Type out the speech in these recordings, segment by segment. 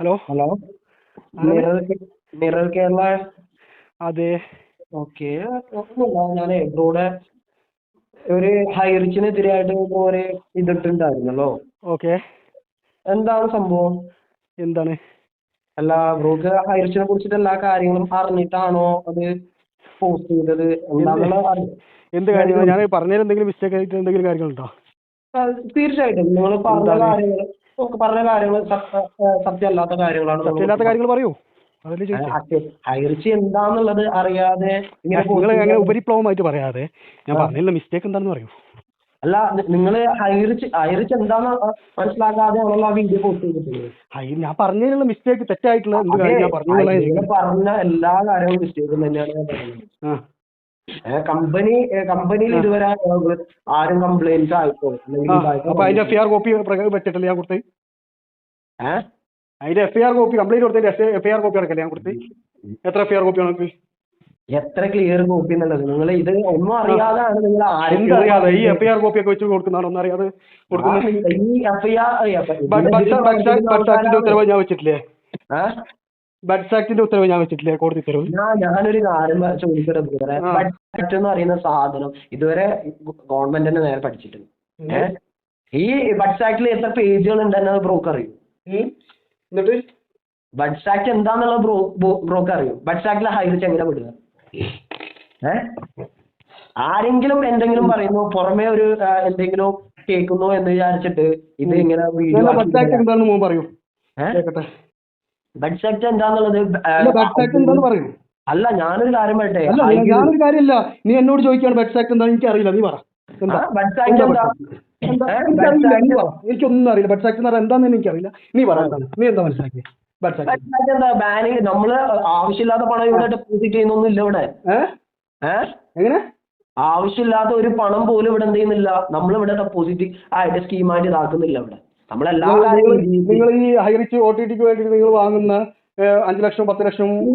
Hello? Hello? Mirror Kerala? അതെ. Okay. ഞാൻ ഇവിടെ ഒരു ഹൈറിച്ചിനെതിരായിട്ട് ഒരു ഇതിട്ടുണ്ടായിരുന്നല്ലോ. ഓക്കെ. എന്താണ് സംഭവം? എന്താണ്? അല്ല ബ്രോക്ക് ഹൈറിച്ചിനെ കുറിച്ചിട്ട് എല്ലാ കാര്യങ്ങളും അറിഞ്ഞിട്ടാണോ അത് പോസ്റ്റ് ചെയ്തത്? എന്ത്? കാര്യങ്ങൾ ഞാൻ പറഞ്ഞതിൽ എന്തെങ്കിലും മിസ്റ്റേക്ക് ആയിട്ട് എന്തെങ്കിലും കാര്യങ്ങളുണ്ടോ? തീർച്ചയായിട്ടും. നിങ്ങൾ പറഞ്ഞ കാര്യങ്ങൾ പറഞ്ഞ കാര്യങ്ങൾ സത്യമല്ലാത്ത കാര്യങ്ങളാണ് സത്യമല്ലാത്ത കാര്യങ്ങൾ പറയൂ. അയർച്ച എന്താന്നുള്ളത് അറിയാതെ ഇങ്ങനെ ഉപരിപ്ലവമായിട്ട് പറയാതെ ഞാൻ പറഞ്ഞില്ല മിസ്റ്റേക്ക് എന്താണെന്ന് പറയൂ. അല്ല നിങ്ങൾ ഹൈറിച്ച് ഹൈറിച്ച് എന്താന്ന് മനസ്സിലാക്കാതെയാണല്ലോ ആ വീഡിയോ പോസ്റ്റ് ചെയ്തിട്ടുള്ളത്. ഞാൻ പറഞ്ഞതിലുള്ള മിസ്റ്റേക്ക് തെറ്റായിട്ടുള്ള പറഞ്ഞു എല്ലാ കാര്യങ്ങളും മിസ്റ്റേക്ക് തന്നെയാണ് ഞാൻ പറയുന്നത് കമ്പനി കമ്പനിയിൽ. ഇതുവരെ ആരും കംപ്ലൈന്റ് ആയിട്ടോ അതിന്റെ എഫ് ഐ ആർ കോപ്പി പറ്റിട്ടില്ല ഞാൻ കൊടുത്ത്? അതിന്റെ F I R copy complaint കൊടുത്തതിന്റെ F I R copy അടക്കല്ലേ ഞാൻ കൊടുത്ത്? എത്ര എഫ് ഐ ആർ കോപ്പി ആണ് എത്ര ക്ലിയർ കോപ്പി എന്നുള്ളത്? നിങ്ങൾ ഇത് ഒന്നും അറിയാതാണ് നിങ്ങൾ എന്തറിയാതെ ഈ എഫ് ഐ ആർ കോപ്പി ഒക്കെ വെച്ച് കൊടുക്കുന്നതാണ് ഒന്നും അറിയാതെ കൊടുക്കുന്നത്? ഈ എഫ് ഐ ആർ ഉത്തരവ് ഞാൻ വെച്ചിട്ടില്ലേ? ബഡ്സ് ആക്ടിന്റെ ഉത്തരവ് ഞാൻ വെച്ചിട്ടില്ല കോടതി ഉത്തരവ്. ഞാനൊരു കാര്യം ചോദിക്കട്ടെ ഇതുവരെ. എന്ന് പറയുന്ന സാധനം ഇതുവരെ ഗവൺമെന്റ് തന്നെ നേരെ പഠിച്ചിട്ടുണ്ട്. ഈ ബഡ്സ് ആക്ടിൽ എത്ര പേജുകൾ ഉണ്ടെന്ന് ബ്രോക്ക് അറിയും. എന്നിട്ട്? ബഡ്സ് ആക്ട് എന്താന്നുള്ളത് ബ്രോ ബ്രോക്ക് അറിയും. ബഡ്സ് ആക്ടിൽ ഹൈറിച്ച് എങ്ങനെ വിടുക ആരെങ്കിലും എന്തെങ്കിലും പറയുന്നു പുറമെ ഒരു എന്തെങ്കിലും കേൾക്കുന്നു എന്ന് വിചാരിച്ചിട്ട് ഇത് ഇങ്ങനെ വീഡിയോ എന്താണെന്ന് പറയൂ. കേൾക്കട്ടെ ബഡ്സ് സെറ്റ് എന്താന്നുള്ളത് എന്താന്ന് അല്ല ഞാനൊരു കാര്യം പറയട്ടെ. ഞാനൊരു കാര്യമില്ല. നീ എന്നോട് ചോദിക്കാണ് ബെഡ് ആക്ട് എന്താ? എനിക്ക് അറിയില്ല നീ പറ. എനിക്കൊന്നും അറിയില്ല. ബെഡ് പറഞ്ഞാൽ എന്താണെന്ന് എനിക്കറിയില്ല. നീ പറ നീ എന്താ മനസ്സിലാക്കി ബഡ്സ് ആക്ട് ബഡ്സ് ആക്ട് എന്താ? ബാനിങ് നമ്മൾ ആവശ്യമില്ലാത്ത പണം ഇവിടെ ഡെപ്പോസിറ്റ് ചെയ്യുന്നൊന്നുമില്ല ഇവിടെ. എങ്ങനെ? ആവശ്യമില്ലാത്ത ഒരു പണം പോലും ഇവിടെ എന്ത് ചെയ്യുന്നില്ല. നമ്മളിവിടെ ഡെപ്പോസിറ്റ് ആയിട്ട് സ്കീമായിട്ട് ഇതാക്കുന്നില്ല ഇവിടെ. നമ്മളെല്ലാ നിങ്ങൾ ഈ ഹൈറിച്ച് ഒ ടി ടിക്ക് വേണ്ടി നിങ്ങൾ വാങ്ങുന്ന അഞ്ചു ലക്ഷം പത്ത് ലക്ഷം ഈ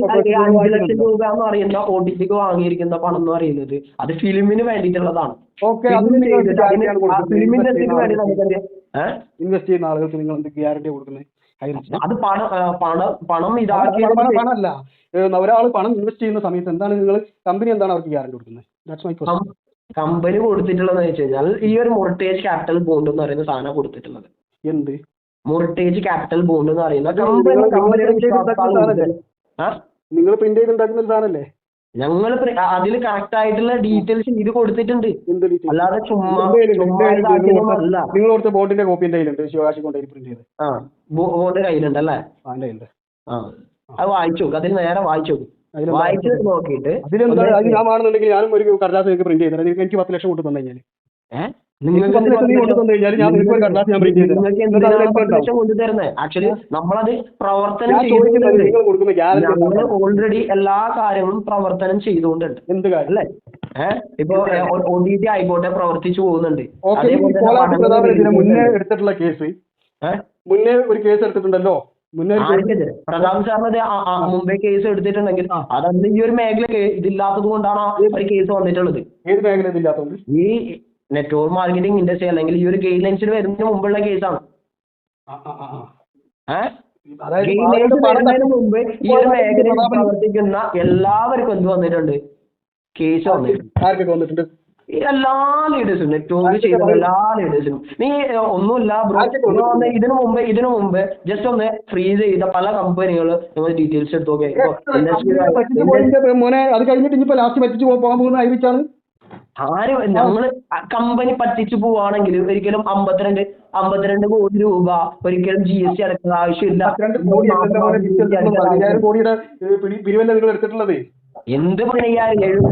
ലക്ഷം രൂപ എന്ന് പറയുന്ന ഒ ടി ടിക്ക് വാങ്ങിയിരിക്കുന്ന പണം എന്ന് പറയുന്നത് അത് ഫിലിമിന് വേണ്ടിയിട്ടുള്ളതാണ്. ഓക്കെ അത് ഫിലിം നിങ്ങൾ ചെയ്തിട്ട് അതിന് ഗ്യാരണ്ടിയാണ് ആ ഫിലിം ഇൻഡസ്ട്രിക്ക് വേണ്ടി നമുക്ക് ഇൻവെസ്റ്റ് ചെയ്യുന്ന ആളുകൾക്ക് നിങ്ങൾ എന്ത് ഗ്യാരണ്ടി കൊടുക്കുന്നത്? അത് പണം പണം പണം ഇതാക്കി പണം പണം പണമല്ല. ഒരാൾ പണം ഇൻവെസ്റ്റ് ചെയ്യുന്ന സമയത്ത് എന്താണ് നിങ്ങൾ കമ്പനി എന്താണ് അവർക്ക് ഗ്യാരണ്ടി കൊടുക്കുന്നത്? കമ്പനി കൊടുത്തിട്ടുള്ളതെന്ന് വെച്ച് കഴിഞ്ഞാൽ ഈ ഒരു മോർട്ടേജ് ക്യാപിറ്റൽ ബോണ്ട് എന്ന് പറയുന്ന സാധനം കൊടുത്തിട്ടുള്ളത്. എന്ത് മോർട്ടേജ് ക്യാപിറ്റൽ ബോണ്ട് എന്ന് പറയുന്ന അത് കമ്പനി നിങ്ങൾ- പ്രിന്റ് ചെയ്ത് ഉണ്ടാക്കുന്ന ഒരു സാധനല്ലേ ഞങ്ങൾ അതിൽ കറക്റ്റ് ആയിട്ടുള്ള ഡീറ്റെയിൽസ് ഇത് കൊടുത്തിട്ടുണ്ട് അല്ലാതെ ചുമ്മാ. നിങ്ങൾ കൊടുത്ത- ബോണ്ടിന്റെ കോപ്പി എന്റെ കയ്യിലുണ്ട് ശിവകാശി കൊണ്ടുപോയി പ്രിന്റ് ചെയ്ത് ആ ബോണ്ട് കയ്യിലുണ്ട് അല്ലേ ആ അത് വായിച്ചു നോക്ക് അതിൽ നേരെ വായിച്ചു നോക്ക് വായിച്ചിട്ട് വായിച്ച് നോക്കിയിട്ട് അതിലെന്താ അത് ഞാൻ ആണെന്നുണ്ടെങ്കിൽ ഞാനും ഒരു കടലാസ് പ്രിന്റ് ചെയ്തിട്ടുണ്ട് എനിക്ക് പത്ത് ലക്ഷം കൊടുത്തു തന്നെ ഞാൻ ഏഹ് ആക്ച്വലി നമ്മളത് പ്രവർത്തനം ഞങ്ങൾ ഓൾറെഡി എല്ലാ കാര്യങ്ങളും പ്രവർത്തനം ചെയ്തുകൊണ്ടുണ്ട് അല്ലേ? ഏഹ് ഇപ്പൊ ഒ ടി ടി ആയിക്കോട്ടെ പ്രവർത്തിച്ചു പോകുന്നുണ്ട്. മുന്നേ. എടുത്തിട്ടുള്ള കേസ് മുന്നേ ഒരു കേസ് എടുത്തിട്ടുണ്ടല്ലോ? പ്രതാപ് സാറിന് മുംബൈ കേസ് എടുത്തിട്ടുണ്ടെങ്കിൽ. അതന്ന് ഈ ഒരു മേഖല ഇതില്ലാത്തത് കൊണ്ടാണ് ഒരു കേസ് വന്നിട്ടുള്ളത്? ഏത് മേഖല ഇതില്ലാത്തത് ഈ നെറ്റ്വർക്ക് മാർക്കറ്റിംഗ് ഇൻഡസ്ട്രി അല്ലെങ്കിൽ ഈ ഒരു ഗൈഡ് ലൈൻസിൽ വരുന്നതിന് മുമ്പുള്ള കേസാണ്. ഏഹ് ഗൈഡ് ലൈൻസ് പണം വരുന്നതിന് മുമ്പ് ഈ ഒരു മേഖലയിൽ പ്രവർത്തിക്കുന്ന എല്ലാവർക്കും എന്ത് വന്നിട്ടുണ്ട്? കേസ് വന്നിട്ടുണ്ട്. ആർക്കൊക്കെ വന്നിട്ടുണ്ട്? ഈ എല്ലാ ലീഡേഴ്സും നെറ്റ്വർക്ക് ചെയ്ത എല്ലാ ലീഡേഴ്സിനും നീ ഒന്നുമില്ല ബ്രോ. ഇതിനു മുമ്പ് ഇതിനു മുമ്പ് ജസ്റ്റ് ഒന്ന് ഫ്രീസ് ചെയ്ത പല കമ്പനികളും ഡീറ്റെയിൽസ് എടുത്തു നോക്കിയാൽ ഇപ്പൊ ഇൻഡസ്ട്രി മോനെ അത് കഴിഞ്ഞിട്ട് ഇനിയിപ്പോ ലാസ്റ്റ് പറ്റിച്ച് പോകാൻ പോകുന്ന ഐറിച്ചാണ് ആരും നമ്മൾ കമ്പനി പറ്റിച്ചു പോവാണെങ്കിൽ ഒരിക്കലും അമ്പത്തിരണ്ട് അമ്പത്തിരണ്ട് കോടി രൂപ ഒരിക്കലും ജി എസ് ടി അടക്കേണ്ട ആവശ്യമില്ല. പിരിവല്ലേ നിങ്ങൾ എടുത്തിട്ടുള്ളത്? എന്ത് പണിയായാലും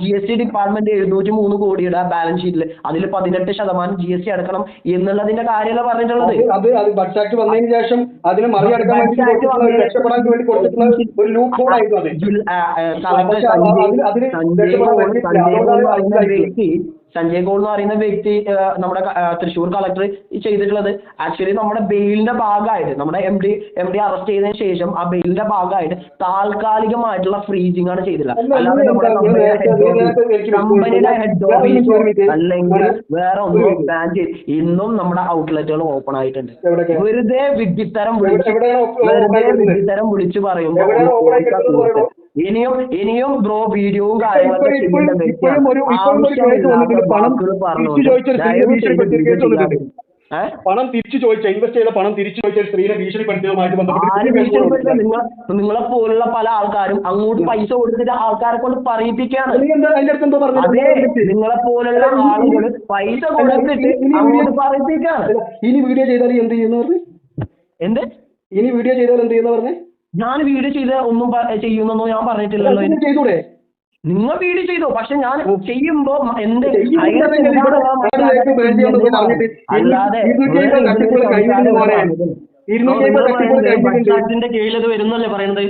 ജി എസ് ടി ഡിപ്പാർട്ട്മെന്റ് എഴുന്നൂറ്റി മൂന്ന് കോടിയുടെ ബാലൻസ് ഷീറ്റിൽ അതിൽ പതിനെട്ട് ശതമാനം ജി എസ് ടി അടക്കണം എന്നുള്ളതിന്റെ കാര്യമല്ല പറഞ്ഞിട്ടുള്ളത്? അത് അത് അത് ബഡ്ജറ്റ് ആക്ട് വന്നതിന് ശേഷം അതിനെ മറികടക്കാൻ വേണ്ടി ബഡ്ജറ്റ് ആക്ട് കൊടുത്തിട്ടുള്ള ഒരു വന്നതിന് രക്ഷപ്പെടാൻ വേണ്ടി കൊടുത്തിട്ടുള്ള ഒരു ലൂപ്പ് ഹോൾ ആയിരുന്നു അത്. സഞ്ജയ് ഗോൾ എന്ന് പറയുന്ന വ്യക്തി നമ്മുടെ തൃശ്ശൂർ കളക്ടർ ചെയ്തിട്ടുള്ളത് ആക്ച്വലി നമ്മുടെ ബെയിലിന്റെ ഭാഗമായിട്ട് നമ്മുടെ M D M D arrest ചെയ്തതിന് ശേഷം ആ ബെയിലിന്റെ ഭാഗമായിട്ട് താൽക്കാലികമായിട്ടുള്ള ഫ്രീജിംഗ് ആണ് ചെയ്തിട്ടുള്ളത് അല്ലാതെ നമ്മുടെ കമ്പനിയുടെ ഹെഡ്. അല്ലെങ്കിൽ വേറെ- ഒന്നും. ബാൻ ചെയ്ത് ഇന്നും നമ്മുടെ ഔട്ട്ലെറ്റുകൾ ഓപ്പൺ ആയിട്ടുണ്ട്? വെറുതെ വിഡ്ഢിത്തരം വിളിച്ച് വെറുതെ? വിഡ്ഢിത്തരം വിളിച്ച് പറയുമ്പോൾ ഇനിയും ഇനിയും ബ്രോ കാര്യങ്ങളൊക്കെ വന്നിട്ടുണ്ട്. പണം തിരിച്ചു ചോദിച്ച ഇൻവെസ്റ്റ് ചെയ്ത പണം തിരിച്ചു ചോദിച്ച സ്ത്രീയെ സ്ത്രീനെ ഭീഷണിപ്പെടുത്തിയതുമായിട്ട് ബന്ധപ്പെട്ട് നിങ്ങൾ നിങ്ങളെ പോലുള്ള പല ആൾക്കാരും അങ്ങോട്ട് പൈസ കൊടുത്തിട്ട് ആൾക്കാരെ കൊണ്ട് പറയിപ്പിക്കാണ് അതെ നിങ്ങളെ പോലുള്ള ആളുകൾ പൈസ കൊടുത്തിട്ട് അങ്ങോട്ട് പറയിപ്പിക്കാണ് ഇനി വീഡിയോ ചെയ്താൽ എന്ത് ചെയ്യുന്ന പറഞ്ഞു? എന്ത്? ഇനി വീഡിയോ ചെയ്താൽ എന്ത് ചെയ്യുന്ന പറഞ്ഞേ? ഞാൻ വീഡിയോ ചെയ്ത് ഒന്നും ചെയ്യുന്നോ ചെയ്യുന്നൊന്നും ഞാൻ പറഞ്ഞിട്ടില്ലല്ലോ. ചെയ്തൂടെ? നിങ്ങൾ വീഡിയോ ചെയ്തോ. പക്ഷെ ഞാൻ ചെയ്യുമ്പോ എന്ത് അല്ലാതെ. ബഡ്ജാറ്റിന്റെ കീഴിൽ അത് വരുന്നല്ലേ പറയുന്നത്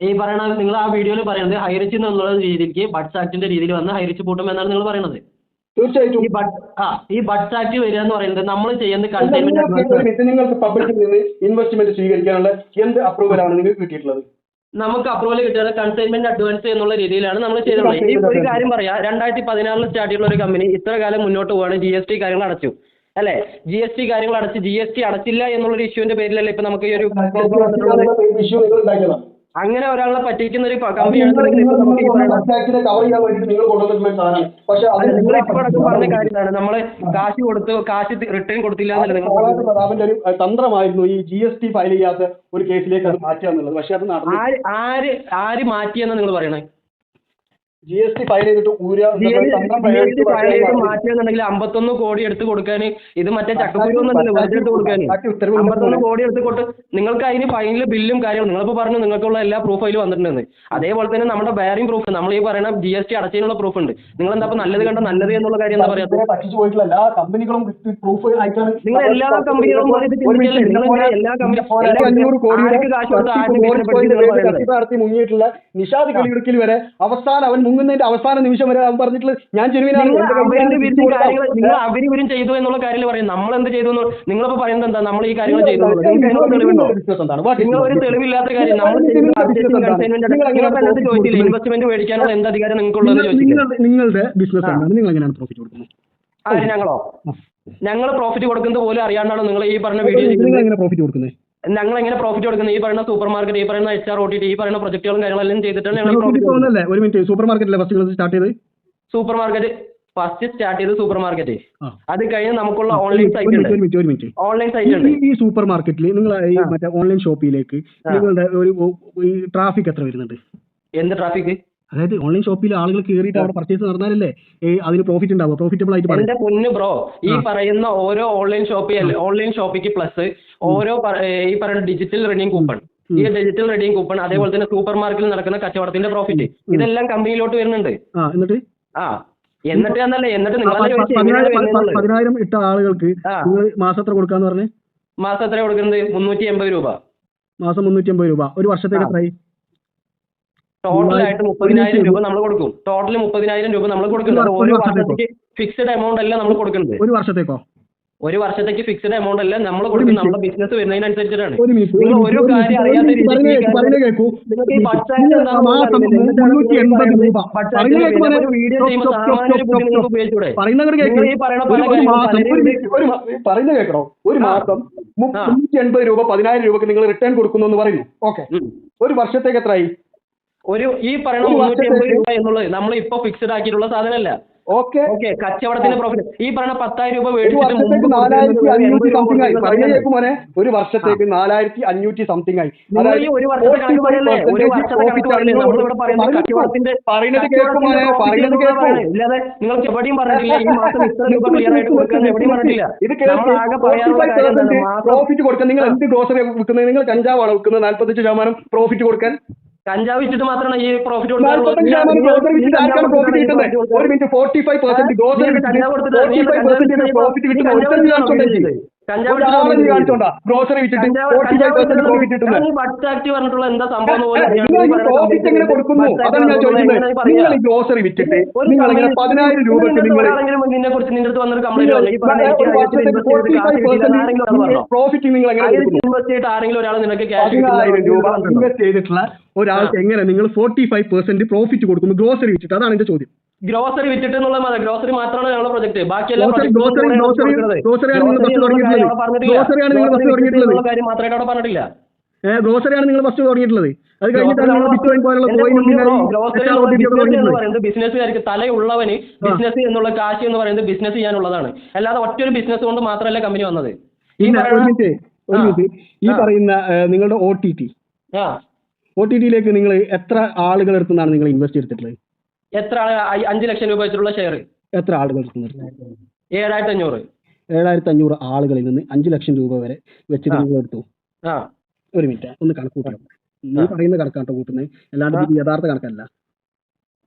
ഈ പറയണ നിങ്ങൾ ആ വീഡിയോയിൽ പറയുന്നത് ഹൈറിച്ച് എന്നുള്ള രീതിക്ക് ബഡ്സ് ആക്ടിന്റെ രീതിയിൽ വന്ന് ഹൈറിച്ച് പൂട്ടും എന്നാണ് നിങ്ങൾ പറയുന്നത് തീർച്ചയായിട്ടും. ഈ ബഡ്സ് ആക്ട് വരിക എന്ന് പറയുന്നത് നമ്മൾ ചെയ്യുന്ന കണ്ടെയ്ൻമെന്റ് നിങ്ങൾക്ക് ഒരു പബ്ലിക്കിൽ നിന്ന് ഇൻവെസ്റ്റ്മെന്റ് സ്വീകരിക്കാനുള്ള എന്ത് അപ്രൂവൽ ആണ് നിങ്ങൾക്ക് കിട്ടിയിട്ടുള്ളത്? നമുക്ക് അപ്രൂവൽ കിട്ടിയത് കൺസൈൻമെന്റ് അഡ്വാൻസ് എന്നുള്ള രീതിയിലാണ് നമ്മൾ ചെയ്തിട്ടുള്ളത് ഈ ഒരു കാര്യം പറയാം. രണ്ടായിരത്തി പതിനാറിൽ സ്റ്റാർട്ട് ചെയ്തിട്ടുള്ള ഒരു കമ്പനി ഇത്ര കാലം മുന്നോട്ട് പോവാണ് ജി എസ് ടി കാര്യങ്ങൾ അടച്ചു. അല്ലെ? ജി എസ് ടി കാര്യങ്ങൾ അടച്ച് ജി എസ് ടി അടച്ചില്ല എന്നുള്ളൊരു ഇഷ്യൂവിന്റെ പേരിലല്ലേ ഇപ്പൊ നമുക്ക് ഈ ഒരു ഇഷ്യൂ അങ്ങനെ ഒരാളെ പറ്റിക്കുന്ന ഒരു കമ്പനിയാണ് നിങ്ങൾ പക്ഷെ അടക്കം പറഞ്ഞ കാര്യമാണ് നമ്മൾ കാശ് കൊടുത്തു കാശ് റിട്ടേൺ കൊടുത്തില്ല പ്രതാപന്റെ ഒരു തന്ത്രമായിരുന്നു ഈ ജി എസ് ടി ഫയൽ ചെയ്യാത്ത ഒരു കേസിലേക്ക് അത് മാറ്റുക എന്നുള്ളത്. പക്ഷെ അത് ആര് ആര് ആര് മാറ്റിയെന്ന് നിങ്ങൾ പറയണേ? ജി എസ് ടി ഫയൽ ചെയ്തിട്ട് ഊര ജി എന്നുള്ള തന്ത്രം പ്രയോഗിച്ച് പക്ഷേ ഫയൽ നടന്നു. മാറ്റിയെന്നുണ്ടെങ്കിൽ അമ്പത്തൊന്ന് കോടി എടുത്ത് കൊടുക്കാൻ ഇത് മറ്റേ ചക്കക്കുരു ഒന്നുമല്ലല്ലോ വെറുതെ എടുത്ത് കൊടുക്കാൻ ബാക്കി ഉത്തരവ് അമ്പത്തൊന്ന് കോടി എടുത്ത് കൊടുത്ത് നിങ്ങൾക്ക് അതിന് ഫൈനൽ ബില്ലും കാര്യവും നിങ്ങളിപ്പോൾ പറഞ്ഞു നിങ്ങൾക്കുള്ള എല്ലാ പ്രൂഫ് അതിൽ വന്നിട്ടുണ്ടെന്ന് അതേപോലെ തന്നെ നമ്മുടെ ബെയറിംഗ് പ്രൂഫ് നമ്മൾ ഈ പറയുന്ന ജി എസ് ടി അടച്ചതിനുള്ള പ്രൂഫ് ഉണ്ട് നിങ്ങൾ എന്താ നല്ലത് കണ്ട നല്ലത് എന്നുള്ള കാര്യം എന്താ പറയാ പറ്റിച്ചു പോയിട്ടുള്ള എല്ലാ കമ്പനികളും പ്രൂഫ് അയച്ചാണ് നിങ്ങൾ എല്ലാ കമ്പനികളും പോലെ ഇത് ചിന്തിക്കല്ലേ? നിങ്ങൾ ഇങ്ങനെ എല്ലാ കമ്പനി- എല്ലാ അഞ്ഞൂറ് കോടിയുടെ ആർക്ക് കാശ് കൊടുത്ത് ആർക്ക് മോറിസ് ഭീഷണിപ്പെടുത്തി നിങ്ങൾ പറയുന്നത്? നടത്തി മുങ്ങിയിട്ടുള്ള നിഷാദ് കളിയുടുക്കിൽ വരെ അവസാനം അവൻ മുങ്ങുന്നതിന്റെ അവസാന നിമിഷം വരെ അവൻ പറഞ്ഞിട്ടുള്ളത് ഞാൻ നിങ്ങൾ അവർ ഇവരും ചെയ്തു എന്നുള്ള കാര്യം പറയും. നമ്മൾ എന്ത് ചെയ്തു നിങ്ങളിപ്പോ പറയുന്നത് എന്താ? നമ്മൾ ഈ കാര്യങ്ങൾ ചെയ്തു നിങ്ങൾ ഒരു തെളിവില്ലാത്ത കാര്യം. നമ്മൾ ചോദിച്ചില്ല? ഇൻവെസ്റ്റ്മെന്റ് മേടിക്കാനുള്ള എന്ത് അധികാരം നിങ്ങൾക്കുള്ളതെന്ന് ചോദിച്ചില്ല. നിങ്ങളുടെ ബിസിനസ് എന്താണ്? നിങ്ങൾ എങ്ങനെയാണ് പ്രോഫിറ്റ് കൊടുക്കുന്നത്? ഞങ്ങളോ? ഞങ്ങൾ പ്രോഫിറ്റ് കൊടുക്കുന്നത് പോലും അറിയാണ്ടാണ് നിങ്ങൾ ഈ പറഞ്ഞ വീഡിയോ പ്രോഫിറ്റ് കൊടുക്കുന്നത്? ഞങ്ങൾ എങ്ങനെ പ്രോഫിറ്റ് കൊടുക്കുന്നത്? ഈ പറയുന്ന സൂപ്പർ മാർക്കറ്റ് ഈ പറയുന്ന എച്ച് ആർ ഒ ടി ഈ പറയുന്ന പ്രൊജക്ടുകളും കാര്യങ്ങളെല്ലാം ചെയ്തിട്ടാണ് ഞങ്ങൾ ഒരു minute super market first start ചെയ്ത്? സൂപ്പർ മാർക്കറ്റ് ഫസ്റ്റ് സ്റ്റാർട്ട് ചെയ്ത് സൂപ്പർ മാർക്കറ്റ്. അത് കഴിഞ്ഞ് നമുക്കുള്ള ഓൺലൈൻ സൈറ്റ് ഉണ്ട്. ഓൺലൈൻ സൈറ്റ് ഉണ്ട്. ഈ- സൂപ്പർ മാർക്കറ്റിൽ നിങ്ങൾ ഈ. മറ്റേ ഓൺലൈൻ ഷോപ്പിലേക്ക് നിങ്ങളുടെ ഒരു ട്രാഫിക് എത്ര വരുന്നുണ്ട്? എന്ത് ട്രാഫിക് അതായത് ഓൺലൈൻ ഷോപ്പിൽ ആളുകൾ കയറിയിട്ട് അവിടെ പർച്ചേസ് നടന്നാലല്ലേ അതിന് പ്രോഫിറ്റ് ഉണ്ടാവുക? പ്രോഫിറ്റബിൾ ആയിട്ട് എന്റെ പൊന്നു ബ്രോ ഈ പറയുന്ന ഓരോ ഓൺലൈൻ ഷോപ്പിൽ ഓൺലൈൻ ഷോപ്പിക്ക് പ്ലസ് ഓരോ ഈ പറയുന്ന ഡിജിറ്റൽ റെഡിങ് കൂപ്പൺ ഈ ഡിജിറ്റൽ റെഡിങ് കൂപ്പൺ അതേപോലെ തന്നെ സൂപ്പർ മാർക്കറ്റിൽ നടക്കുന്ന കച്ചവടത്തിന്റെ പ്രോഫിറ്റ് ഇതെല്ലാം കമ്പനിയിലോട്ട് വരുന്നുണ്ട്. ആ എന്നിട്ട്? ആ എന്നിട്ട് എന്നല്ലേ എന്നിട്ട് നിങ്ങൾ പതിനായിരം ഇട്ട ആളുകൾക്ക്. നിങ്ങൾ മാസം എത്ര കൊടുക്കാന്ന് പറഞ്ഞു? മാസം എത്ര കൊടുക്കുന്നത്? മുന്നൂറ്റി എൺപത് രൂപ. മാസം മുന്നൂറ്റി അമ്പത് രൂപ. ഒരു വർഷത്തേക്ക് എത്രയായി? ടോട്ടൽ ആയിട്ട് മുപ്പതിനായിരം രൂപ നമ്മൾ കൊടുക്കും. ടോട്ടൽ മുപ്പതിനായിരം രൂപ നമ്മൾ കൊടുക്കുന്നത് ഒരു വർഷത്തേക്കോ? ഫിക്സഡ് എമൗണ്ട് അല്ല നമ്മൾ കൊടുക്കുന്നത്. ഒരു വർഷത്തേക്കോ? ഒരു വർഷത്തേക്ക് ഫിക്സഡ് എമൗണ്ട് അല്ല നമ്മൾ കൊടുക്കുന്നത്. നമ്മുടെ ബിസിനസ് വരുന്നതിനനുസരിച്ചിട്ടാണ്. നിങ്ങൾ ഒരു കാര്യം അറിയാത്ത ഒരു വീഡിയോ ചെയ്യുമ്പോൾ പറയുന്ന മാസം കേൾക്കണോ? ഒരു. മുന്നൂറ്റി എൺപത് രൂപ പതിനായിരം രൂപക്ക് നിങ്ങൾ റിട്ടേൺ കൊടുക്കുന്നു എന്ന് പറയുന്നു ഓക്കെ ഒരു വർഷത്തേക്ക് എത്രയായി? ഒരു ഈ പറയുന്ന മുന്നൂറ്റി എൺപത് രൂപ എന്നുള്ളത് നമ്മൾ ഇപ്പൊ ഫിക്സഡ് ആക്കിയിട്ടുള്ള സാധനമല്ല. ഓക്കെ. ഓക്കെ കച്ചവടത്തിന്റെ പ്രോഫിറ്റ് ഈ പറയുന്ന പത്തായിരം രൂപ മേടിച്ചിട്ട് ഒരു വർഷത്തേക്ക് നാലായിരത്തി അഞ്ഞൂറ്റി സംതിങ് ആയി. പറയുന്നത് കച്ചവടത്തിന്റെ പറയുന്നത് കേൾക്കും ഇല്ലാതെ നിങ്ങൾ എവിടെയും പറഞ്ഞിട്ടില്ല. ഈ മാസം ഇത്ര രൂപ ക്ലിയർ ആയിട്ട് കൊടുക്കാൻ എവിടെയും പറഞ്ഞിട്ടില്ല. ഇത് പ്രോഫിറ്റ് കൊടുക്കാൻ. നിങ്ങൾ എന്ത് ഗ്രോസറി വിൽക്കുന്നത്? നിങ്ങൾ കഞ്ചാവാണ് വിൽക്കുന്നത്? നാല്പത്തഞ്ച് ശതമാനം പ്രോഫിറ്റ് കൊടുക്കാൻ? കഞ്ചാവ് വിറ്റിട്ട് മാത്രമാണ് ഈ പ്രോഫിറ്റ് കൊടുക്കുന്നത്. ഒരു minute forty five percent grocery വിറ്റിട്ട് എന്താ സംഭവം പ്രോഫിറ്റ് എങ്ങനെ കൊടുക്കുന്നു. അതാണ് ഞാൻ ചോദിക്കുന്നത്. നിങ്ങൾ ഈ ഗ്രോസറി വിറ്റിട്ട് നിങ്ങൾ ഇങ്ങനെ പതിനായിരം രൂപക്ക് നിങ്ങൾ? പ്രോഫിറ്റ് നിങ്ങൾ പതിനായിരം രൂപ ഇൻവെസ്റ്റ് ചെയ്തിട്ടുള്ള ഒരാൾക്ക് എങ്ങനെ നിങ്ങൾ ഫോർട്ടി ഫൈവ് പെർസെന്റ് പ്രോഫിറ്റ് കൊടുക്കുന്നു ഗ്രോസറി വിറ്റിട്ട്? അതാണ് എന്റെ ചോദ്യം. ഗ്രോസറി വിറ്റിട്ട് എന്നുള്ള മതി ഗ്രോസറി മാത്രമാണ് ഞങ്ങളുടെ പ്രൊജക്ട് ബാക്കിയെല്ലാം കാര്യം മാത്രമായിട്ട് അവിടെ പറഞ്ഞിട്ടില്ല. ഗ്രോസറിയാണ് നിങ്ങൾ ഫസ്റ്റ് തുടങ്ങിയിട്ടുള്ളത്. അത് കഴിഞ്ഞിട്ടാണ് ബിസിനസ്സുകാർക്ക് തലയുള്ളവന് ബിസിനസ് എന്നുള്ള കാശ് എന്ന് പറയുന്നത് ബിസിനസ് ചെയ്യാനുള്ളതാണ്. അല്ലാതെ ഒറ്റൊരു ബിസിനസ് കൊണ്ട് മാത്രമല്ല കമ്പനി വന്നത്. ഈ പറയുന്ന- നിങ്ങളുടെ ഒ ടി ടി ആ. ഒ ടി ടിയിലേക്ക് നിങ്ങൾ എത്ര ആളുകൾ എടുത്തുനിന്നാണ് നിങ്ങൾ ഇൻവെസ്റ്റ് ചെയ്തിട്ടുള്ളത് എത്ര അഞ്ചു ലക്ഷം രൂപ വെച്ചിട്ടുള്ള ഷെയർ എത്ര ആളുകൾ ഏഴായിരത്തി അഞ്ഞൂറ് ഏഴായിരത്തി അഞ്ഞൂറ് ആളുകളിൽ നിന്ന് അഞ്ച് ലക്ഷം രൂപ വരെ വെച്ചിട്ട് ആ. നിങ്ങൾ എടുത്തു. ഒരു മിനിറ്റ് ഒന്ന് കണക്ക് നീ പറയുന്ന കണക്കാട്ടോ കൂട്ടുന്നത് അല്ലാണ്ട് ഇത് യഥാർത്ഥ കണക്കല്ല.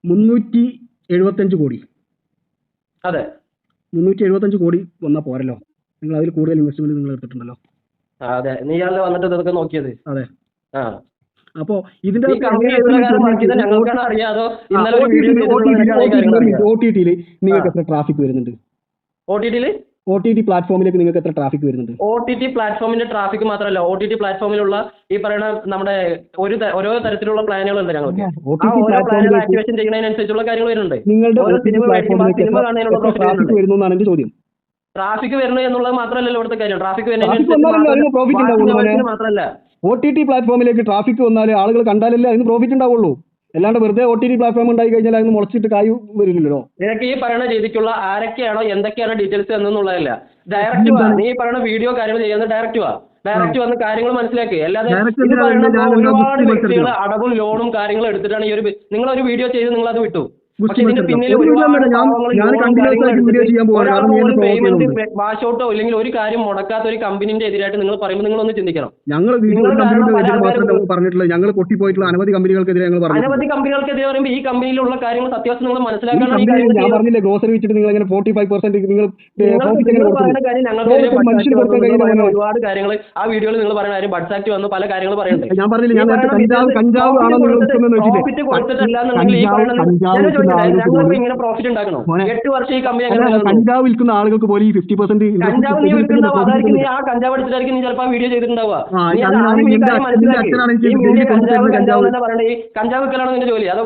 മുന്നൂറ്റി എഴുപത്തഞ്ച് കോടി. അതെ. മുന്നൂറ്റി എഴുപത്തഞ്ച് കോടി വന്നാൽ പോരല്ലോ. നിങ്ങൾ അതിൽ കൂടുതൽ ഇൻവെസ്റ്റ്മെന്റ് നിങ്ങൾ എടുത്തിട്ടുണ്ടല്ലോ. അതെ. നീ ആൾ വന്നിട്ട് ഇതൊക്കെ നോക്കിയത്? അതെ. ആ. അപ്പോ ഇതിന്റെ ഒ ടി ടിയിൽ നിങ്ങൾക്ക് എത്ര ട്രാഫിക് വരുന്നുണ്ട്? ഒ ടി ടിയിൽ ഒ ടി ടി പ്ലാറ്റ്ഫോമിലേക്ക് നിങ്ങൾക്ക് എത്ര ട്രാഫിക് വരുന്നുണ്ട്? ഒ ടി ടി പ്ലാറ്റ്ഫോമിന്റെ ട്രാഫിക് മാത്രമല്ല. ഒ ടി ടി പ്ലാറ്റ്ഫോമിലുള്ള ഈ പറയുന്ന നമ്മുടെ ഒരു ഓരോ തരത്തിലുള്ള പ്ലാനുകളുണ്ട് ഞങ്ങൾക്ക്. ഓരോ പ്ലാനുകൾ ഉണ്ട് ആക്ടിവേഷൻ ചെയ്യുന്നതിനനുസരിച്ചുള്ള കാര്യങ്ങൾ വരുന്നുണ്ട്. നിങ്ങളുടെ സിനിമ കാണുന്നതിനുള്ള ചോദ്യം. ട്രാഫിക് വരുന്നു എന്നുള്ളത് മാത്രമല്ലല്ലോ ഇവിടുത്തെ കാര്യം. ട്രാഫിക് വരുന്നത് മാത്രമല്ല. ഒ ടി ടി പ്ലാറ്റ്ഫോമിലേക്ക് ട്രാഫിക് വന്നാൽ ആളുകൾ കണ്ടാലല്ലേ അതിന് പ്രോഫിറ്റ് ഉണ്ടാവുള്ളൂ. അല്ലാണ്ട് വെറുതെ ഒ ടി ടി പ്ലാറ്റ്ഫോം ഉണ്ടായി കഴിഞ്ഞാൽ അതിന് മുളച്ചിട്ട് കായ് വരില്ലല്ലോ നിനക്ക് ഈ പറയുന്ന രീതിക്കുള്ള ആരൊക്കെയാണോ എന്തൊക്കെയാണോ ഡീറ്റെയിൽസ് എന്നുള്ളതല്ല ഡയറക്റ്റ് വാ. നീ പറയുന്ന വീഡിയോ കാര്യങ്ങൾ ചെയ്യുന്നത് ഡയറക്റ്റ് വാ. ഡയറക്റ്റ് വന്ന് കാര്യങ്ങൾ മനസ്സിലാക്കി. അല്ലാതെ ഇത് പറയുന്ന ഒരുപാട് വ്യക്തികൾ അടവും ലോണും കാര്യങ്ങളും എടുത്തിട്ടാണ് ഈ ഒരു നിങ്ങൾ ഒരു വീഡിയോ ചെയ്ത് നിങ്ങൾ അത് വിട്ടു. ഔട്ടോ ഇല്ലെങ്കിൽ ഒരു കാര്യം മുടക്കാത്ത ഒരു കമ്പനിന്റെ എതിരായിട്ട് നിങ്ങൾ പറയുമ്പോൾ നിങ്ങൾ ഒന്ന് ചിന്തിക്കണം ഞങ്ങൾ പറഞ്ഞിട്ടുള്ളത് ഞങ്ങൾ പൊട്ടിപ്പോയിട്ടുള്ള അനവധി കമ്പനികൾക്കെതിരെ ഞങ്ങൾ പറഞ്ഞു അനവധി കമ്പനികൾക്കെതിരെ പറയുമ്പോൾ ഈ കമ്പനിയിലുള്ള കാര്യങ്ങൾ സത്യാവസ്ഥ നിങ്ങൾ മനസ്സിലാക്കണം ഞാൻ. പറഞ്ഞില്ലേ ഗ്രോസറി വെച്ചിട്ട് നിങ്ങൾ എങ്ങനെ ഫോർട്ടി ഫൈവ് പെർസെന്റ് നിങ്ങൾ. ഒരുപാട് കാര്യങ്ങൾ. ആ വീഡിയോയിൽ നിങ്ങൾ പറയുന്ന കാര്യം ബഡ്സ് ആക്ട് വന്നു പല കാര്യങ്ങൾ പറയുന്നുണ്ട് ഞാൻ പറഞ്ഞില്ല ഞാൻ കഞ്ചാവ് കഞ്ചാവ് ആണോ വിൽക്കുന്ന ആളുകൾക്ക് ഇങ്ങനെ പ്രോഫിറ്റ് ഉണ്ടാക്കണം? മോനെ. എട്ട് വർഷം ഈ കമ്പനി കഞ്ചാവ് വിൽക്കുന്ന ആളുകൾക്ക് പോലും ഈ ഫിഫ്റ്റി പെർസെന്റ് കഞ്ചാവ് നീ വിൽക്കുന്നുണ്ടാവും. അതായിരിക്കും നീ ആ കഞ്ചാവ് അടിച്ചിട്ടായിരിക്കും നീ ചിലപ്പോൾ വീഡിയോ ചെയ്തിട്ടുണ്ടാവുക. കഞ്ചാവ് വിൽക്കലാണ് നിന്റെ ജോലി. അതോ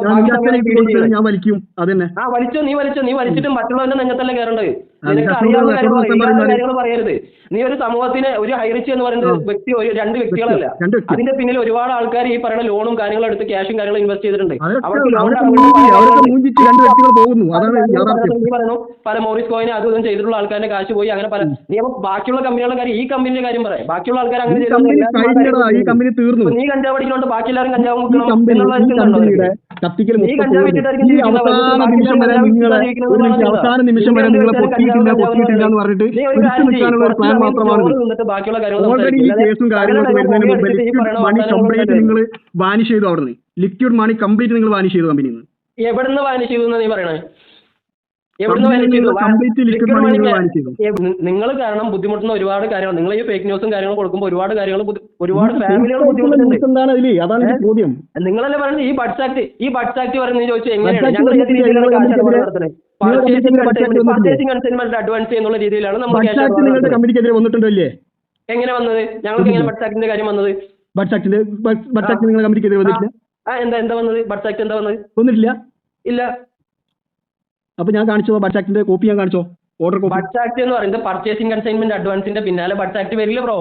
ഞാൻ വലിക്കും. അതന്നെ. ആ വലിച്ചോ നീ വലിച്ചോ നീ വലിച്ചിട്ടും മറ്റുള്ളവന്റെ നെഞ്ഞത്തല്ലേ കയറേണ്ടത് നിനക്ക് നിനക്ക് അറിയാവുന്ന അസുഖം കാര്യങ്ങൾ അറിയാവുന്ന കാര്യങ്ങൾ പറയരുത്. നീ ഒരു സമൂഹത്തിന് ഒരു ഹൈറിച്ച് എന്ന് പറയുന്ന വ്യക്തി ഒരു രണ്ട് വ്യക്തികളല്ല. അതിന്റെ പിന്നിൽ ഒരുപാട് ആൾക്കാർ ഈ പറയുന്ന ലോണും കാര്യങ്ങളും എടുത്ത് ക്യാഷും കാര്യങ്ങളും ഇൻവെസ്റ്റ് ചെയ്തിട്ടുണ്ട്. പറയുന്നു. പല മോറിസ് കോയിനെ അതും ഇതും ചെയ്തിട്ടുള്ള ആൾക്കാരുടെ കാശ് പോയി അങ്ങനെ പല നീ അപ്പൊ ബാക്കിയുള്ള കമ്പനികളുടെ കാര്യം ഈ കമ്പനിയുടെ കാര്യം പറയാം. ബാക്കിയുള്ള ആൾക്കാർ അങ്ങനെ ചെയ്തിട്ടുണ്ട്. നീ കഞ്ചാവ് പഠിക്കുന്നുണ്ട് ബാക്കി എല്ലാവരും കഞ്ചാവ് മുക്കണം നീ കഞ്ചാവ്. വിറ്റിട്ടായിരിക്കും. അവസാന നിമിഷം വരെ നിങ്ങളെ പൊട്ടിയിട്ടില്ല പൊട്ടിയിട്ടില്ല എന്ന് പറഞ്ഞിട്ട് പിടിച്ചു നിൽക്കാനുള്ള ഒരു പ്ലാൻ മാത്രമാണ് ഓൾറെഡി ഈ കേസും കാര്യങ്ങളൊക്കെ വരുന്നതിന് മുമ്പ് ലിക്വിഡ് മണി കംപ്ലീറ്റ് നിങ്ങൾ വാനിഷ് ചെയ്തു അവിടെ നിന്ന് ലിക്വിഡ് മണി കംപ്ലീറ്റ് നിങ്ങൾ വാനിഷ് ചെയ്തു കമ്പനിയിൽ നിന്ന് എവിടുന്ന് വാനിഷ് ചെയ്തു നീ പറയണേ എവിടുന്ന് വാനിഷ് ചെയ്തു കംപ്ലീറ്റ് ലിക്വിഡ് മണി നിങ്ങൾ കാരണം ബുദ്ധിമുട്ടുന്ന ഒരുപാട് കാര്യങ്ങൾ നിങ്ങൾ ഈ ഫേക്ക് ന്യൂസും കാര്യങ്ങളും കൊടുക്കുമ്പോൾ ഒരുപാട് കാര്യങ്ങൾ ഒരുപാട് ഫാമിലികൾ ചോദ്യം. നിങ്ങളല്ലേ പറയുന്നത്? ഈ ബഡ്സ് ആക്ട് ഈ ബഡ്സ് ആക്ട് പറയുന്നത് ചോദിച്ചു എങ്ങനെയാണ്. പർച്ചേസിംഗ് കൺസൈൻമെന്റ് അഡ്വാൻസ് എന്നുള്ള രീതിയിലാണ് നമ്മൾ. കമ്പനിക്കെതിരെ വന്നിട്ടുണ്ടല്ലേ? എങ്ങനെ വന്നത്? ഞങ്ങൾക്ക് എങ്ങനെ ബഡ്സ് ആക്ടിന്റെ കാര്യം വന്നത്? ബഡ്സ് ആക്ടിന്റെ ബഡ്സ് ആക്ട് നിങ്ങളുടെ കമ്പനിക്കെതിരെ വന്നിട്ടില്ല? എന്താ എന്താ വന്നത്? ബഡ്സ് ആക്ട് എന്താ വന്നത്? വന്നിട്ടില്ല? ഇല്ല. അപ്പൊ ഞാൻ കാണിച്ചോ? ബഡ്സ് ആക്ടിന്റെ കോപ്പി ഞാൻ കാണിച്ചോ? ഓർഡർ കോപ്പി ബഡ്സ് ആക്ട് എന്ന് പറയുന്നത് പർച്ചേസിംഗ് കൺസൈൻമെന്റ് അഡ്വാൻസിന്റെ പിന്നാലെ ബഡ്സ് ആക്ട് വരില്ല ബ്രോ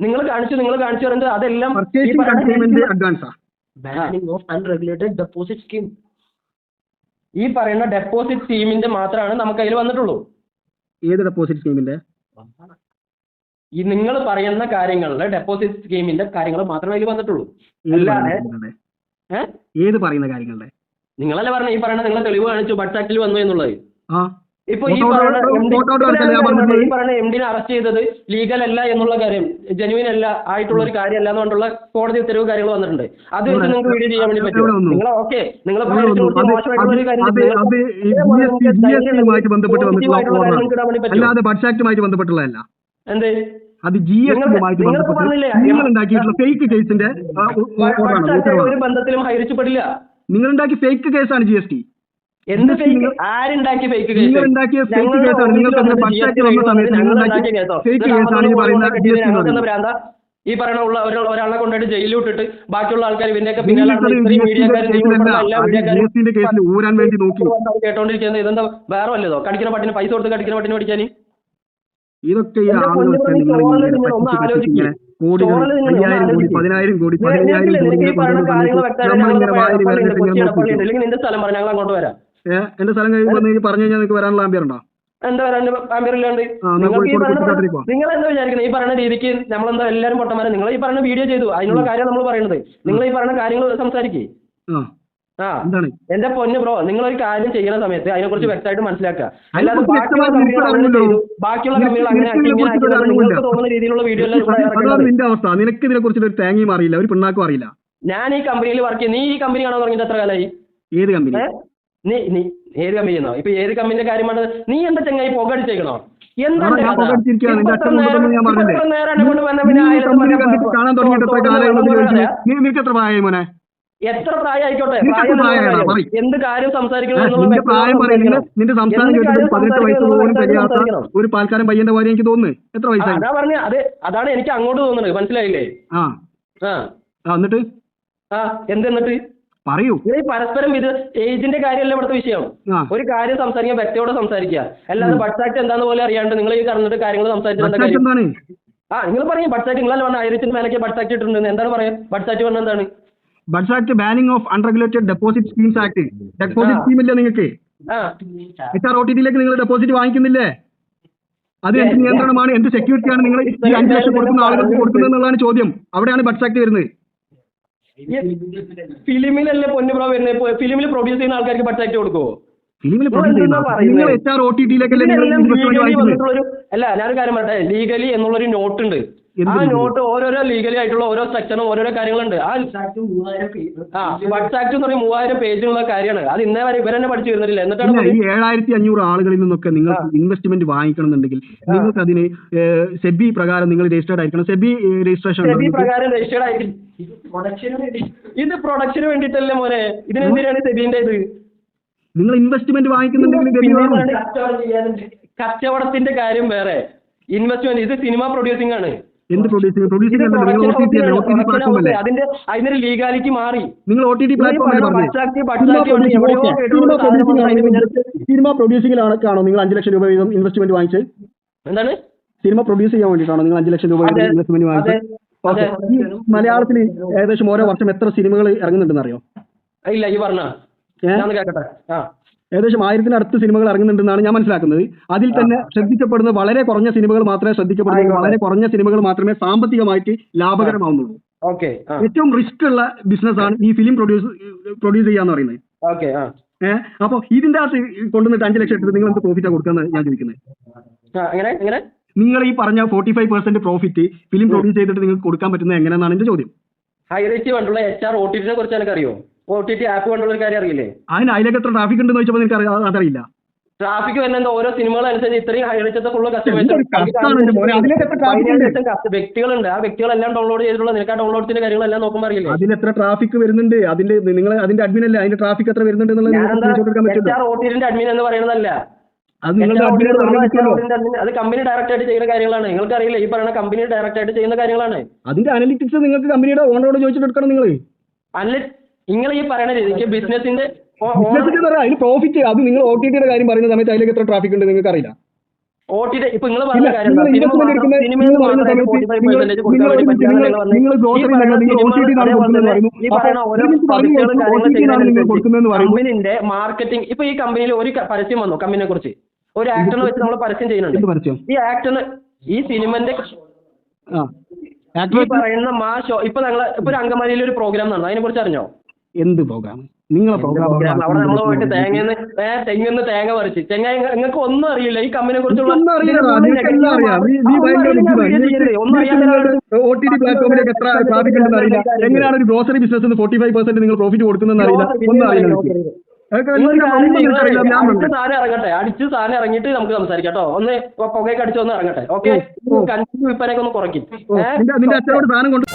നിങ്ങൾ കാണിച്ചു നിങ്ങൾ കാണിച്ചു പറയുന്നത് അതെല്ലാം ഈ പർച്ചേസിംഗ് പറയുന്ന consignment അഡ്വാൻസാ banning of unregulated deposit scheme ഈ പറയുന്ന ഡെപ്പോസിറ്റ് സ്കീമിന്റെ മാത്രമാണ് നമുക്ക് അതിൽ വന്നിട്ടുള്ളൂ. ഏത് ഡെപ്പോസിറ്റ് സ്കീമിന്റെ ഈ നിങ്ങൾ പറയുന്ന കാര്യങ്ങളിലെ ഡെപ്പോസിറ്റ് സ്കീമിന്റെ കാര്യങ്ങൾ മാത്രമേ അതിൽ വന്നിട്ടുള്ളൂ. അല്ലാതെ ഏത് പറയുന്ന കാര്യങ്ങളുടെ? നിങ്ങളല്ലേ പറഞ്ഞ ഈ പറയുന്ന നിങ്ങളെ തെളിവ് കാണിച്ചു ആക്ടിൽ വന്നു എന്നുള്ളത്? ഇപ്പൊ ഈ പറയുന്ന? ഈ എം ഡിനെ അറസ്റ്റ് ചെയ്തത് ലീഗൽ അല്ല എന്നുള്ള കാര്യം ജനുവിൻ അല്ല ആയിട്ടുള്ള ഒരു കാര്യം അല്ല എന്നുകൊണ്ടുള്ള കോടതി ഉത്തരവ് കാര്യങ്ങൾ വന്നിട്ടുണ്ട്. അത് വെച്ച് നിങ്ങൾക്ക് വീഡിയോ ചെയ്യാൻ വേണ്ടി പറ്റും നിങ്ങൾ ഓക്കെ നിങ്ങൾ. അല്ലാതെ ബഡ്സ് ആക്ടുമായിട്ട് ബന്ധപ്പെട്ടുള്ളതല്ല എന്ത്? അത് ജി എസ് നിങ്ങൾ- ടിയുമായിട്ട് ബന്ധപ്പെട്ട് പറഞ്ഞില്ലേ? നിങ്ങൾ ഉണ്ടാക്കിയിട്ടുള്ള ഫേക്ക് കേസിന്റെ. ഒരു ബന്ധത്തിലും ഹൈറിച്ചപ്പെടില്ല നിങ്ങൾ ഉണ്ടാക്കിയ ഫേക്ക് കേസാണ് ജി എസ് ടി എന്ത് ഫേക്ക് ആരുണ്ടാക്കിയ ഫേക്ക് നിങ്ങൾ ഉണ്ടാക്കിയ. നിങ്ങൾക്ക് ബഡ്ജറ്റ് വന്ന സമയത്ത് ഉണ്ടാക്കിയ fake case ആണ് ഈ പറയുന്ന ഈ ഉള്ള ഒരാളെ കൊണ്ടുപോയിട്ട് ജയിലിൽ വിട്ടിട്ട് ബാക്കിയുള്ള ആൾക്കാർ ഇവന്റെയൊക്കെ പിന്നാലെ കേട്ടോണ്ടിരിക്കുന്നത്. ഇതെന്താ വേറെ വല്ലതോ? കടിക്കുന്ന പട്ടിന് പൈസ കൊടുത്ത് കടിക്കുന്ന പട്ടിന് പഠിക്കാൻ ഇതൊക്കെ ഈ ആളുകളൊക്കെ നിങ്ങൾ ഇങ്ങനെ കോടികൾ അയ്യായിരം കോടി. പതിനായിരം കോടി പതിനയ്യായിരം കോടി നമ്മളിങ്ങനെ ഇങ്ങനെ നോക്കി ഏഹ് എന്റെ സ്ഥലം കഴിയുമ്പോൾ നീ പറഞ്ഞു കഴിഞ്ഞാൽ നിങ്ങൾക്ക് വരാനുള്ള ആംബിയർ ഉണ്ടോ? എന്താ ആംബിയറില്ലാണ്ട്. നിങ്ങൾ എന്താ വിചാരിക്കുന്നത് ഈ പറയുന്ന രീതിക്ക് നമ്മളെന്താ എല്ലാവരും പൊട്ടന്മാരെ? നിങ്ങൾ ഈ പറയുന്ന വീഡിയോ ചെയ്തു. അതിനുള്ള കാര്യം നമ്മൾ പറയുന്നത്. നിങ്ങൾ ഈ പറയുന്ന കാര്യങ്ങൾ സംസാരിക്കേ. ആ. എന്താണ്? എന്റെ പൊന്ന് ബ്രോ നിങ്ങൾ ഒരു കാര്യം ചെയ്യുന്ന സമയത്ത് അതിനെ കുറിച്ച് വ്യക്തമായിട്ട് മനസ്സിലാക്കുക. അല്ലാതെ ബാക്കിയുള്ള കമ്പനികൾ അങ്ങനെ ബാക്കിയുള്ള കമ്പനികൾ അങ്ങനെ ആക്കി ഇങ്ങനെ ആക്കി എന്നൊക്കെ നിങ്ങൾക്ക് തോന്നുന്ന രീതിയിലുള്ള വീഡിയോ നിന്റെ അവസ്ഥ. നിനക്ക് ഇതിനെ ഒരു തേങ്ങയും അറിയില്ല. ഒരു പിണ്ണാക്കും അറിയില്ല. ഞാൻ ഈ കമ്പനിയിൽ വർക്ക് ചെയ്യും നീ ഈ കമ്പനി കാണാൻ തുടങ്ങിയിട്ട് എത്ര കാലമായി ഏത് കമ്പനി? നീ നീ ഏത് കമ്പനി എന്നോ ഇപ്പൊ ഏത് കമ്പനിന്റെ കാര്യമാണ് നീ എന്താ ചെങ്ങായി പുകടിച്ചേക്കണോ എന്താ അവിടെ ഞാൻ കഥ? നിന്റെ അച്ഛൻ എത്ര നേരം- ഞാൻ ഇപ്പൊ പറഞ്ഞില്ലേ? എത്ര നേരം എന്നെ കൊണ്ട് വന്ന പിന്നെ നീ ഈ ആയിരത്തി കമ്പനി പറയാൻ കണ്ടിട്ട് കാണാൻ തുടങ്ങിയിട്ട് എത്ര നീ നിനക്ക് എത്ര പ്രായമായി മോനെ? എത്ര പ്രായമായിക്കോട്ടെ. എന്ത് കാര്യം സംസാരിക്കണം. ഒരു പാൽക്കാരൻ പയ്യന്റെ കാര്യം എനിക്ക് തോന്നുന്നു. എത്ര വയസ്സായി? അതാ പറഞ്ഞ അത് അതാണ് എനിക്ക് അങ്ങോട്ട് തോന്നുന്നത്. മനസ്സിലായില്ലേ? ആ. ആ. എന്ത് എന്നിട്ട്? പറയൂ. ഈ പരസ്പരം ഇത് ഏജിന്റെ കാര്യമല്ല ഇവിടുത്തെ വിഷയം? ഒരു കാര്യം സംസാരിക്കാൻ വ്യക്തിയോട് സംസാരിക്കുക. അല്ലാതെ ബട്ട്സാറ്റ് എന്താന്ന് പോലെ അറിയാണ്ട് നിങ്ങൾ ഈ കറന്നിട്ട് കാര്യങ്ങൾ സംസാരിച്ചിട്ട് ആ നിങ്ങൾ പറയും. ബട്ട്സാറ്റ് നിങ്ങളല്ല പറഞ്ഞ ആയിരത്തിന് മേലൊക്കെ ബട്ട്സാറ്റ് ഇട്ടിട്ടുണ്ട്. എന്താണ് പറയാ ബട്ട്സാറ്റ് പറഞ്ഞ എന്താണ്? Budget banning of unregulated deposit schemes act deposit. Scheme ഇല്ലേ നിങ്ങൾക്ക്? എച്ച് ആർ ഒ ടി ടിയിലേക്ക് നിങ്ങൾ ഡെപ്പോസിറ്റ് വാങ്ങിക്കുന്നില്ലേ? അത് എന്ത് നിയന്ത്രണമാണ്? എന്ത് സെക്യൂരിറ്റിയാണ് നിങ്ങൾ ഈ അഞ്ച് ലക്ഷം കൊടുക്കുന്ന ആളുകൾക്ക് കൊടുക്കുന്നത് എന്നുള്ളതാണ് ചോദ്യം. അവിടെയാണ് ബഡ്ജറ്റ് വരുന്നത്. ഫിലിമിലല്ലേ പൊന്നു ബ്രോ വരുന്നത് ഫിലിമിൽ പ്രൊഡ്യൂസ് ചെയ്യുന്ന ആൾക്കാർക്ക് ബഡ്സാക്ട് കൊടുക്കുവോ? ഫിലിമിൽ നിങ്ങൾ പ്രൊഡ്യൂസ് എന്തിനാ ചെയ്യുന്നത് പറയുന്നത്? നിങ്ങൾ എച്ച് ആർ ഒ ടി ടിയിലേക്കല്ലേ നിങ്ങൾ ഇതിനെല്ലാം ഇൻവെസ്റ്റ്മെന്റ് ലീഗലി വാങ്ങിക്കുന്നത്? വന്നിട്ടുള്ളൊരു അല്ല ഞാനൊരു കാര്യം പറയട്ടെ. ലീഗലി എന്നുള്ളൊരു നോട്ട് ഉണ്ട്. ആ നോട്ട് ഓരോരോ ലീഗലി ആയിട്ടുള്ള ഓരോ സെക്ഷനും ഓരോരോ കാര്യങ്ങളുണ്ട്. ആ ആ ബഡ്സ് ആക്ട് എന്ന് പറയുമ്പോൾ മൂവായിരം പേജിലുള്ള കാര്യമാണ്. അത് ഇന്നേ വരെ ഇവരെന്നെ പഠിച്ചു വരുന്നില്ല എന്നിട്ടാണ് ഈ ഏഴായിരത്തി അഞ്ഞൂറ് ആളുകളിൽ നിന്നൊക്കെ നിങ്ങൾ ഇൻവെസ്റ്റ്മെന്റ് വാങ്ങിക്കണം എന്നുണ്ടെങ്കിൽ നിങ്ങൾക്ക് അതിന് സെബി പ്രകാരം നിങ്ങൾ രജിസ്റ്റേർഡ് ആയിരിക്കണം. സെബി രജിസ്ട്രേഷൻ സെബി പ്രകാരം രജിസ്റ്റേർഡ് ആയിരിക്കും ഇത് പ്രൊഡക്ഷന് വേണ്ടിയിട്ടല്ലേ മോനെ? ഇതിനെന്തിനാണ് സെബിന്റെ ഇത് നിങ്ങൾ ഇൻവെസ്റ്റ്മെന്റ് വാങ്ങിക്കുന്നുണ്ടെങ്കിൽ? കച്ചവടത്തിന്റെ കാര്യം വേറെ. ഇൻവെസ്റ്റ്മെന്റ് ഇത് സിനിമ പ്രൊഡ്യൂസിംഗ് ആണ്. എന്ത് പ്രൊഡ്യൂസിംഗ് പ്രൊഡ്യൂസിംഗ്. അതിന്റെ അതിന്റെ ലീഗാലിറ്റി മാറി. നിങ്ങൾ ഒ ടി ടി സിനിമ പ്രൊഡ്യൂസിംഗിലാണ് കാണോ. നിങ്ങൾ അഞ്ച് ലക്ഷം രൂപ വീതം ഇൻവെസ്റ്റ്മെന്റ് വാങ്ങിച്ചത് എന്താണ്? സിനിമ പ്രൊഡ്യൂസ് ചെയ്യാൻ വേണ്ടിയിട്ടാണോ നിങ്ങൾ അഞ്ച് ലക്ഷം രൂപ വീതം ഇൻവെസ്റ്റ്മെന്റ് വാങ്ങിച്ചത് ഈ മലയാളത്തിൽ ഏകദേശം ഓരോ വർഷം എത്ര സിനിമകൾ ഇറങ്ങുന്നുണ്ടെന്ന് അറിയോ ഇല്ല ഈ പറഞ്ഞ. കേക്കട്ടെ. ആ. ഏകദേശം ആയിരത്തിനടുത്ത് സിനിമകൾ ഇറങ്ങുന്നുണ്ടെന്നാണ് ഞാൻ മനസ്സിലാക്കുന്നത്. അതിൽ തന്നെ ശ്രദ്ധിക്കപ്പെടുന്ന വളരെ കുറഞ്ഞ സിനിമകൾ മാത്രമേ ശ്രദ്ധിക്കപ്പെടുന്നു വളരെ കുറഞ്ഞ സിനിമകൾ മാത്രമേ സാമ്പത്തികമായിട്ട് ലാഭകരമാവുന്നുള്ളൂ. ഓക്കെ. ഏറ്റവും റിസ്ക് ഉള്ള ബിസിനസ് ആണ് ഈ ഫിലിം പ്രൊഡ്യൂസ് പ്രൊഡ്യൂസ് ചെയ്യാന്ന് പറയുന്നത്. ഓക്കെ. ഏഹ് അപ്പൊ ഇതിന്റെ അകത്ത് കൊണ്ടുവന്നിട്ട് അഞ്ച് ലക്ഷം എടുത്ത് നിങ്ങൾ എന്ത് പ്രോഫിറ്റാ കൊടുക്കാന്ന് ഞാൻ ചോദിക്കുന്നത്? നിങ്ങൾ ഈ പറഞ്ഞ forty five percent profit film produce ചെയ്തിട്ട് നിങ്ങൾക്ക് കൊടുക്കാൻ പറ്റുന്നത് എങ്ങനെയാണെന്നാണ് എന്റെ ചോദ്യം. ഹൈറേറ്റ് കണ്ടുള്ള എച്ച് ആർ ഓ ടി കുറിച്ച് എനിക്ക് അറിയോ ഒ ടി ടി ആപ്പ് കൊണ്ടുള്ള ഒരു കാര്യം അറിയില്ലേ? അതിന് അതിലേക്ക് എത്ര ട്രാഫിക് ഉണ്ടെന്ന് ചോദിച്ചപ്പോൾ നിങ്ങൾക്ക് അറിയാ- അതറിയില്ല ട്രാഫിക് വരുന്നത് ഓരോ സിനിമകൾ അനുസരിച്ച് ഇത്രയും ഹൈറേറ്റത്തെ ഫുള്ള് എന്തൊരു മോനെ. എത്ര traffic ഉണ്ട്? വ്യക്തികളുണ്ട്. ആ വ്യക്തികളെല്ലാം ഡൗൺലോഡ് ചെയ്തിട്ടുള്ള നിനക്ക് ആ ഡൗൺലോഡ്സിന്റെ കാര്യങ്ങളെല്ലാം നോക്കുമ്പോൾ അറിയില്ലേ? അതിൽ എത്ര ട്രാഫിക് വരുന്നുണ്ട്? അതിന്റെ നിങ്ങൾ അതിന്റെ അഡ്മിൻ അല്ലേ? അതിന്റെ ട്രാഫിക് എത്ര വരുന്നുണ്ട് എന്നുള്ളത് നിങ്ങൾക്ക് ഞാനെന്താ screenshot എടുക്കാൻ പറ്റുമോ? ആർ ഓട്ടിന്റെ അഡ്മിൻ എന്ന് പറയുന്നതല്ല. അത് നിങ്ങളുടെ HR HR admin അത് കമ്പനി ഡയറക്റ്റ് ആയിട്ട് ചെയ്യുന്ന കാര്യങ്ങളാണ്. നിങ്ങൾക്ക് അറിയില്ല ഈ പറയുന്ന കമ്പനി ഡയറക്റ്റ് ആയിട്ട് ചെയ്യുന്ന കാര്യങ്ങളാണ്. അതിന്റെ അനലിറ്റിക്സ് നിങ്ങൾക്ക് കമ്പനിയുടെ ഓണറോട് ചോദിച്ചിട്ട് എടുക്കണം നിങ്ങൾ അല്ല നിങ്ങൾ ഈ പറയുന്ന രീതിക്ക് ബിസിനസിന്റെ അതിന് പ്രോഫിറ്റ് അത് നിങ്ങൾ ഒ ടി ടിയുടെ കാര്യം പറയുന്ന സമയത്ത് അതിലേക്ക് എത്ര ട്രാഫിക് ഉണ്ട് നിങ്ങൾക്ക് അറിയില്ല. ഒ ടി ഇപ്പൊ നിങ്ങൾ പറഞ്ഞ കാര്യം നിങ്ങൾ സിനിമ investment എടുക്കുന്ന- സിനിമയിൽ നിങ്ങൾ പറയുന്ന മാത്രമേ സമയത്ത് 45% നിങ്ങൾ- കൊടുക്കാൻ നിങ്ങൾ വേണ്ടി നിങ്ങൾ- നിങ്ങൾ ഈ grocery പറയുന്ന നിങ്ങൾ സിനിമ OTT നാണ് അതേപോലെ പറയുന്നു. ഈ പറയുന്ന ഓരോ ഇതിന് പറഞ്ഞു പരസ്യങ്ങളും കൊടുക്കും, കാര്യങ്ങളും OTT നാണ് നിങ്ങൾ കൊടുക്കുന്നതെന്ന് പറയുന്നു. കമ്പനിന്റെ മാർക്കറ്റിംഗ് ഇപ്പൊ ഈ കമ്പനിയിൽ ഒരു പരസ്യം വന്നു കമ്പനിയെ കുറിച്ച്. ഒരു ആക്ടറിനെ വെച്ച് നമ്മൾ പരസ്യം ചെയ്യുന്നുണ്ട്. ഈ ആക്ടറിന് ഈ സിനിമന്റെ ഈ പറയുന്ന മാ ഷോ ഇപ്പൊ ഞങ്ങൾ ഇപ്പൊ ഒരു അങ്കമാലിയിൽ ഒരു പ്രോഗ്രാം നടന്നു. അതിനെ കുറിച്ച് അറിഞ്ഞോ? എന്ത് പ്രോഗ്രാം നിങ്ങളെ പ്രോഗ്രാം തേങ്ങന്ന് തേങ്ങ പറിച്ച്. നിങ്ങൾക്ക് ഒന്നും അറിയില്ല. ഈ കമ്പനിയെ കുറിച്ചുള്ള എങ്ങനെയാണ് ഒരു grocery business forty five percent നിങ്ങൾ പ്രോഫിറ്റ് കൊടുക്കുന്നതെന്ന് അറിയില്ല? ഒന്നും അറിയില്ല അടിച്ച് സാധനം ഇറങ്ങട്ടെ. അടിച്ച് സാധനം ഇറങ്ങിയിട്ട് നമുക്ക് സംസാരിക്കാം കേട്ടോ. ഒന്ന് പുകയൊക്കെ അടിച്ച് ഒന്ന് ഇറങ്ങട്ടെ. ഓക്കെ. കഞ്ചി വിൽപ്പനയൊക്കെ ഒന്ന് കുറയ്ക്കും. നിന്റെ അച്ഛനോട് സാധനം കൊണ്ട്